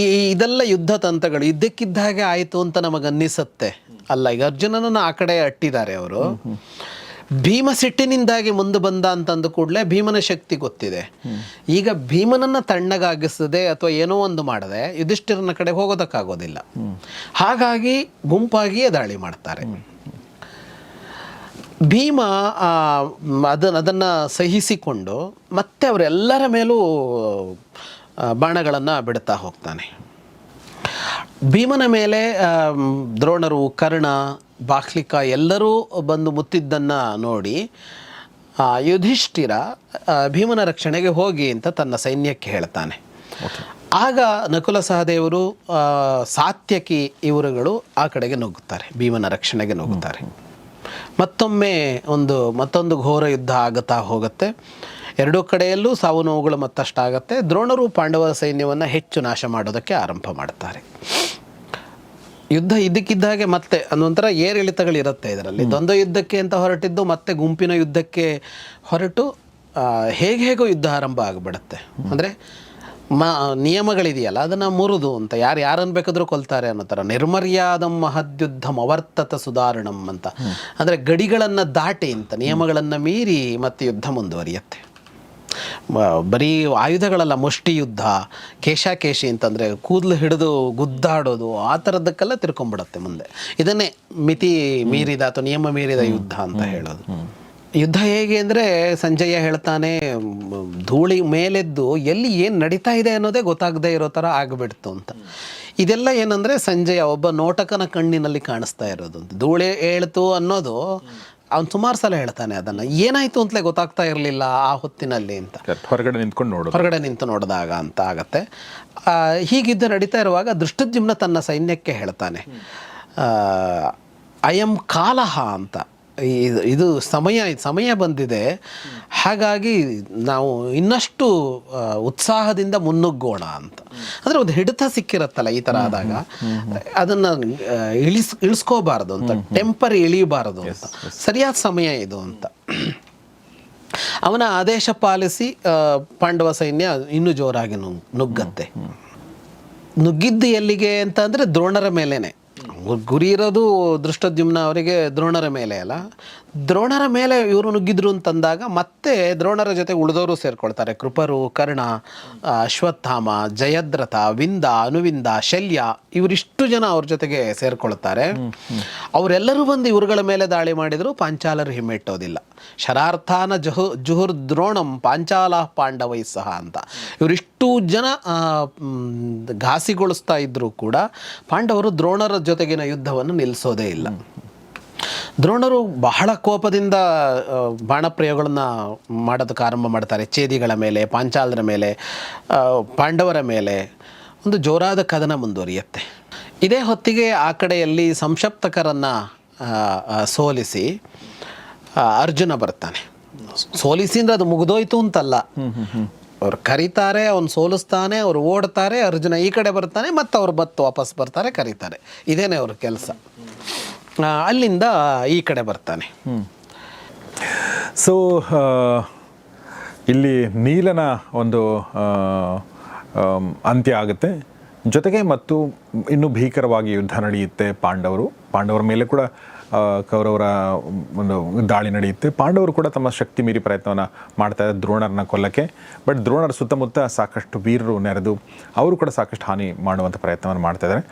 ಈ ಇದೆಲ್ಲ ಯುದ್ಧ ತಂತ್ರಗಳು, ಇದ್ದಕ್ಕಿದ್ದ ಹಾಗೆ ಆಯಿತು ಅಂತ ನಮಗನ್ನಿಸುತ್ತೆ ಅಲ್ಲ, ಈಗ ಅರ್ಜುನನನ್ನು ಆ ಕಡೆ ಅಟ್ಟಿದ್ದಾರೆ ಅವರು. ಭೀಮ ಸಿಟ್ಟಿನಿಂದಾಗಿ ಮುಂದೆ ಬಂದ ಅಂತಂದು ಕೂಡಲೇ ಭೀಮನ ಶಕ್ತಿ ಗೊತ್ತಿದೆ. ಈಗ ಭೀಮನನ್ನ ತಣ್ಣಗಾಗಿಸದೆ ಅಥವಾ ಏನೋ ಒಂದು ಮಾಡದೆ ಯುಧಿಷ್ಠಿರನ ಕಡೆ ಹೋಗೋದಕ್ಕಾಗೋದಿಲ್ಲ. ಹಾಗಾಗಿ ಗುಂಪಾಗಿಯೇ ದಾಳಿ ಮಾಡ್ತಾರೆ. ಭೀಮ ಅದನ್ನ, ಅದನ್ನು ಸಹಿಸಿಕೊಂಡು ಮತ್ತೆ ಅವರೆಲ್ಲರ ಮೇಲೂ ಬಾಣಗಳನ್ನು ಬಿಡುತ್ತಾ ಹೋಗ್ತಾನೆ. ಭೀಮನ ಮೇಲೆ ದ್ರೋಣರು ಕರ್ಣ ಬಾಹ್ಲಿಕ ಎಲ್ಲರೂ ಬಂದು ಮುತ್ತಿದ್ದನ್ನು ನೋಡಿ ಯುಧಿಷ್ಠಿರ ಭೀಮನ ರಕ್ಷಣೆಗೆ ಹೋಗಿ ಅಂತ ತನ್ನ ಸೈನ್ಯಕ್ಕೆ ಹೇಳ್ತಾನೆ. ಆಗ ನಕುಲ ಸಹದೇವರು ಸಾತ್ಯಕಿ ಇವರುಗಳು ಆ ಕಡೆಗೆ ನುಗ್ಗುತ್ತಾರೆ ಭೀಮನ ರಕ್ಷಣೆಗೆ ನುಗ್ಗುತ್ತಾರೆ. ಮತ್ತೊಮ್ಮೆ ಒಂದು ಮತ್ತೊಂದು ಘೋರ ಯುದ್ಧ ಆಗುತ್ತಾ ಹೋಗುತ್ತೆ. ಎರಡೂ ಕಡೆಯಲ್ಲೂ ಸಾವು ನೋವುಗಳು ಮತ್ತಷ್ಟಾಗತ್ತೆ. ದ್ರೋಣರು ಪಾಂಡವರ ಸೈನ್ಯವನ್ನು ಹೆಚ್ಚು ನಾಶ ಮಾಡೋದಕ್ಕೆ ಆರಂಭ ಮಾಡ್ತಾರೆ. ಯುದ್ಧ ಇದಕ್ಕಿದ್ದ ಹಾಗೆ ಮತ್ತೆ ಅದೊಂಥರ ಏರಿಳಿತಗಳಿರುತ್ತೆ ಇದರಲ್ಲಿ. ದ್ವಂದ್ವ ಯುದ್ಧಕ್ಕೆ ಅಂತ ಹೊರಟಿದ್ದು ಮತ್ತೆ ಗುಂಪಿನ ಯುದ್ಧಕ್ಕೆ ಹೊರಟು ಹೇಗೆ ಹೇಗೋ ಯುದ್ಧ ಆರಂಭ ಆಗಿಬಿಡುತ್ತೆ. ಅಂದರೆ ಮ ನಿಯಮಗಳಿದೆಯಲ್ಲ ಅದನ್ನು ಮುರಿದು ಅಂತ ಯಾರು ಯಾರನ್ನು ಬೇಕಾದರೂ ಕೊಲ್ತಾರೆ ಅನ್ನೋ ಥರ. ನಿರ್ಮರ್ಯಾದಂ ಮಹದ್ಯುದ್ಧಂ ಅವರ್ತತ ಸುಧಾರಣಂ ಅಂತ. ಅಂದರೆ ಗಡಿಗಳನ್ನು ದಾಟಿ ಅಂತ ನಿಯಮಗಳನ್ನು ಮೀರಿ ಮತ್ತೆ ಯುದ್ಧ ಮುಂದುವರಿಯುತ್ತೆ. ಬರೀ ಆಯುಧಗಳಲ್ಲ ಮುಷ್ಟಿ ಯುದ್ಧ ಕೇಶಾಕೇಶಿ ಅಂತಂದರೆ ಕೂದಲು ಹಿಡಿದು ಗುದ್ದಾಡೋದು ಆ ಥರದ್ದಕ್ಕೆಲ್ಲ ತಿರ್ಕೊಂಡ್ಬಿಡುತ್ತೆ ಮುಂದೆ. ಇದನ್ನೇ ಮಿತಿ ಮೀರಿದ ಅಥವಾ ನಿಯಮ ಮೀರಿದ ಯುದ್ಧ ಅಂತ ಹೇಳೋದು. ಯುದ್ಧ ಹೇಗೆ ಅಂದರೆ ಸಂಜಯ ಹೇಳ್ತಾನೆ ಧೂಳಿ ಮೇಲೆದ್ದು ಎಲ್ಲಿ ಏನು ನಡೀತಾ ಇದೆ ಅನ್ನೋದೇ ಗೊತ್ತಾಗದೇ ಇರೋ ಥರ ಆಗಿಬಿಡ್ತು ಅಂತ. ಇದೆಲ್ಲ ಏನಂದರೆ ಸಂಜಯ ಒಬ್ಬ ನೋಟಕನ ಕಣ್ಣಿನಲ್ಲಿ ಕಾಣಿಸ್ತಾ ಇರೋದು ಧೂಳಿ ಹೇಳ್ತು ಅನ್ನೋದು ಅವ್ನು ಸುಮಾರು ಸಲ ಹೇಳ್ತಾನೆ ಅದನ್ನು. ಏನಾಯಿತು ಅಂತಲೇ ಗೊತ್ತಾಗ್ತಾ ಇರಲಿಲ್ಲ ಆ ಹೊತ್ತಿನಲ್ಲಿ ಅಂತ. ಹೊರಗಡೆ ನಿಂತ್ಕೊಂಡು ನೋಡೋದು. ಹೊರಗಡೆ ನಿಂತು ನೋಡಿದಾಗ ಅಂತ ಆಗತ್ತೆ. ಹೀಗಿದ್ದು ನಡೀತಾ ಇರುವಾಗ ದೃಷ್ಟದ್ಯುಮ್ನ ತನ್ನ ಸೈನ್ಯಕ್ಕೆ ಹೇಳ್ತಾನೆ. ಆ, ಅಯಂ ಕಾಲಹ ಅಂತ. ಇದು ಇದು ಸಮಯ ಸಮಯ ಬಂದಿದೆ. ಹಾಗಾಗಿ ನಾವು ಇನ್ನಷ್ಟು ಉತ್ಸಾಹದಿಂದ ಮುನ್ನುಗ್ಗೋಣ ಅಂತ. ಅಂದರೆ ಒಂದು ಹಿಡಿತ ಸಿಕ್ಕಿರತ್ತಲ್ಲ ಈ ಥರ ಆದಾಗ. ಅದನ್ನು ಇಳಿಸ್ ಇಳಿಸ್ಕೋಬಾರ್ದು ಅಂತ. ಟೆಂಪರ್ ಇಳಿಯಬಾರದು ಅಂತ. ಸರಿಯಾದ ಸಮಯ ಇದು ಅಂತ. ಅವನ ಆದೇಶ ಪಾಲಿಸಿ ಪಾಂಡವ ಸೈನ್ಯ ಇನ್ನೂ ಜೋರಾಗಿ ನುಗ್ ನುಗ್ಗತ್ತೆ. ನುಗ್ಗಿದ್ದು ಎಲ್ಲಿಗೆ ಅಂತ ಅಂದರೆ ದ್ರೋಣರ ಮೇಲೇನೆ. ಗುರಿ ಇರೋದು ದೃಷ್ಟದ್ಯುಮ್ನ ಅವರಿಗೆ ದ್ರೋಣರ ಮೇಲೆ ಅಲ್ಲ. ದ್ರೋಣರ ಮೇಲೆ ಇವರು ನುಗ್ಗಿದ್ರು ಅಂತಂದಾಗ ಮತ್ತೆ ದ್ರೋಣರ ಜೊತೆ ಉಳಿದವರು ಸೇರ್ಕೊಳ್ತಾರೆ. ಕೃಪರು ಕರ್ಣ ಅಶ್ವತ್ಥಾಮ ಜಯದ್ರಥ ವಿಂದ ಅನುವಿಂದ ಶಲ್ಯ ಇವರಿಷ್ಟು ಜನ ಅವ್ರ ಜೊತೆಗೆ ಸೇರ್ಕೊಳ್ತಾರೆ. ಅವರೆಲ್ಲರೂ ಬಂದು ಇವರುಗಳ ಮೇಲೆ ದಾಳಿ ಮಾಡಿದ್ರು ಪಾಂಚಾಲರು ಹಿಮ್ಮೆಟ್ಟೋದಿಲ್ಲ. ಶರಾರ್ಥಾನ ಜಹು ಜುಹುರ್ ದ್ರೋಣಂ ಪಾಂಚಾಲ ಪಾಂಡವೈ ಸಹ ಅಂತ. ಇವರಿಷ್ಟು ಜನ ಘಾಸಿಗೊಳಿಸ್ತಾ ಇದ್ರೂ ಕೂಡ ಪಾಂಡವರು ದ್ರೋಣರ ಜೊತೆಗಿನ ಯುದ್ಧವನ್ನು ನಿಲ್ಲಿಸೋದೇ ಇಲ್ಲ. ದ್ರೋಣರು ಬಹಳ ಕೋಪದಿಂದ ಬಾಣ ಬಾಣಪ್ರಯೋಗಗಳನ್ನು ಮಾಡೋದಕ್ಕೆ ಆರಂಭ ಮಾಡ್ತಾರೆ. ಛೇದಿಗಳ ಮೇಲೆ ಪಾಂಚಾಲರ ಮೇಲೆ ಪಾಂಡವರ ಮೇಲೆ. ಒಂದು ಜೋರಾದ ಕದನ ಮುಂದುವರಿಯುತ್ತೆ. ಇದೇ ಹೊತ್ತಿಗೆ ಆ ಕಡೆಯಲ್ಲಿ ಸಂಕ್ಷಪ್ತಕರನ್ನು ಸೋಲಿಸಿ ಅರ್ಜುನ ಬರ್ತಾನೆ ಸೋಲಿಸಿ ಅಂದರೆ ಅದು ಮುಗಿದೋಯ್ತು ಅಂತಲ್ಲ. ಅವ್ರು ಕರೀತಾರೆ ಅವ್ನು ಸೋಲಿಸ್ತಾನೆ ಅವ್ರು ಓಡ್ತಾರೆ ಅರ್ಜುನ ಈ ಕಡೆ ಬರ್ತಾನೆ ಮತ್ತು ಅವ್ರು ಬತ್ತು ವಾಪಸ್ ಬರ್ತಾರೆ ಕರೀತಾರೆ. ಇದೇನೆ ಅವ್ರ ಕೆಲಸ. ಅಲ್ಲಿಂದ ಈ ಕಡೆ ಬರ್ತಾನೆ. ಸೊ ಇಲ್ಲಿ ನೀಲನ ಒಂದು ಅಂತ್ಯ ಆಗುತ್ತೆ. ಜೊತೆಗೆ ಮತ್ತು ಇನ್ನೂ ಭೀಕರವಾಗಿ ಯುದ್ಧ ನಡೆಯುತ್ತೆ ಪಾಂಡವರು. ಪಾಂಡವರ ಮೇಲೆ ಕೂಡ ಕೌರವರ ಒಂದು ದಾಳಿ ನಡೆಯುತ್ತೆ. ಪಾಂಡವರು ಕೂಡ ತಮ್ಮ ಶಕ್ತಿ ಮೀರಿ ಪ್ರಯತ್ನವನ್ನು ಇದ್ದಾರೆ ದ್ರೋಣರನ್ನ ಕೊಲ್ಲಕ್ಕೆ. ಬಟ್ ದ್ರೋಣರ ಸುತ್ತಮುತ್ತ ಸಾಕಷ್ಟು ವೀರರು ನೆರೆದು, ಅವರು ಕೂಡ ಸಾಕಷ್ಟು ಹಾನಿ ಮಾಡುವಂಥ ಪ್ರಯತ್ನವನ್ನು ಮಾಡ್ತಾ ಇದ್ದಾರೆ.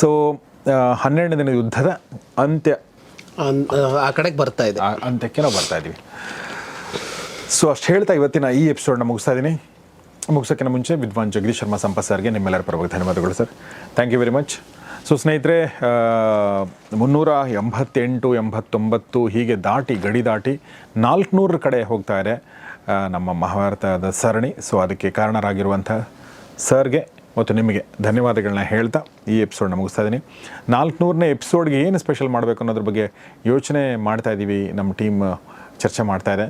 ಸೊ ಹನ್ನೆರಡನೇ ದಿನ ಯುದ್ಧದ ಅಂತ್ಯ ಆ ಕಡೆಗೆ ಬರ್ತಾ ಇದೆ. ಅಂತ್ಯಕ್ಕೆ ನಾವು ಬರ್ತಾ ಇದ್ದೀವಿ ಸೊ ಅಷ್ಟು ಹೇಳ್ತಾ ಇವತ್ತಿನ ಈ ಎಪಿಸೋಡ್ನ ಮುಗಿಸ್ತಾ ಇದ್ದೀನಿ ಮುಗಿಸೋಕ್ಕಿಂತ ಮುಂಚೆ ವಿದ್ವಾನ್ ಜಗದೀಶ್ ಶರ್ಮಾ ಸಂಪತ್ ಸರ್ಗೆ ನಿಮ್ಮೆಲ್ಲರ ಪರವಾಗಿ ಧನ್ಯವಾದಗಳು sir. Thank you very much so ಸ್ನೇಹಿತರೆ ಮುನ್ನೂರ ಎಂಬತ್ತೆಂಟು ಎಂಬತ್ತೊಂಬತ್ತು ಹೀಗೆ ದಾಟಿ ಗಡಿ ದಾಟಿ ನಾಲ್ಕುನೂರ ಕಡೆ ಹೋಗ್ತಾ ಇದೆ ನಮ್ಮ ಮಹಾಭಾರತದ ಸರಣಿ. ಸೊ ಅದಕ್ಕೆ ಕಾರಣರಾಗಿರುವಂಥ ಸರ್ಗೆ ಮತ್ತು ನಿಮಗೆ ಧನ್ಯವಾದಗಳನ್ನ ಹೇಳ್ತಾ ಈ ಎಪಿಸೋಡ್ನ ಮುಗಿಸ್ತಾ ಇದ್ದೀನಿ. ನಾಲ್ಕುನೂರನೇ ಎಪಿಸೋಡ್ಗೆ ಏನು ಸ್ಪೆಷಲ್ ಮಾಡಬೇಕು ಅನ್ನೋದ್ರ ಬಗ್ಗೆ ಯೋಚನೆ ಮಾಡ್ತಾ ಇದ್ದೀವಿ. ನಮ್ಮ ಟೀಮ್ ಚರ್ಚೆ ಮಾಡ್ತಾ ಇದೆ.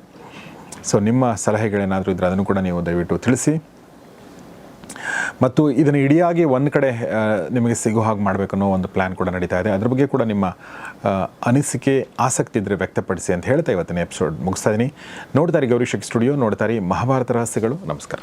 ಸೊ ನಿಮ್ಮ ಸಲಹೆಗಳೇನಾದರೂ ಇದ್ದರೆ ಅದನ್ನು ಕೂಡ ನೀವು ದಯವಿಟ್ಟು ತಿಳಿಸಿ. ಮತ್ತು ಇದನ್ನು ಇಡಿಯಾಗಿ ಒಂದು ಕಡೆ ನಿಮಗೆ ಸಿಗೋ ಹಾಗೆ ಮಾಡಬೇಕು ಅನ್ನೋ ಒಂದು ಪ್ಲ್ಯಾನ್ ಕೂಡ ನಡೀತಾ ಇದೆ. ಅದ್ರ ಬಗ್ಗೆ ಕೂಡ ನಿಮ್ಮ ಅನಿಸಿಕೆ, ಆಸಕ್ತಿ ಇದ್ದರೆ ವ್ಯಕ್ತಪಡಿಸಿ ಅಂತ ಹೇಳ್ತಾ ಇವತ್ತಿನ ಎಪಿಸೋಡ್ ಮುಗಿಸ್ತಾ ಇದ್ದೀನಿ. ನೋಡ್ತಾರೆ ಗೌರಿ ಸ್ಟುಡಿಯೋ ನೋಡ್ತಾರೆ ಮಹಾಭಾರತ ರಹಸ್ಯಗಳು. ನಮಸ್ಕಾರ.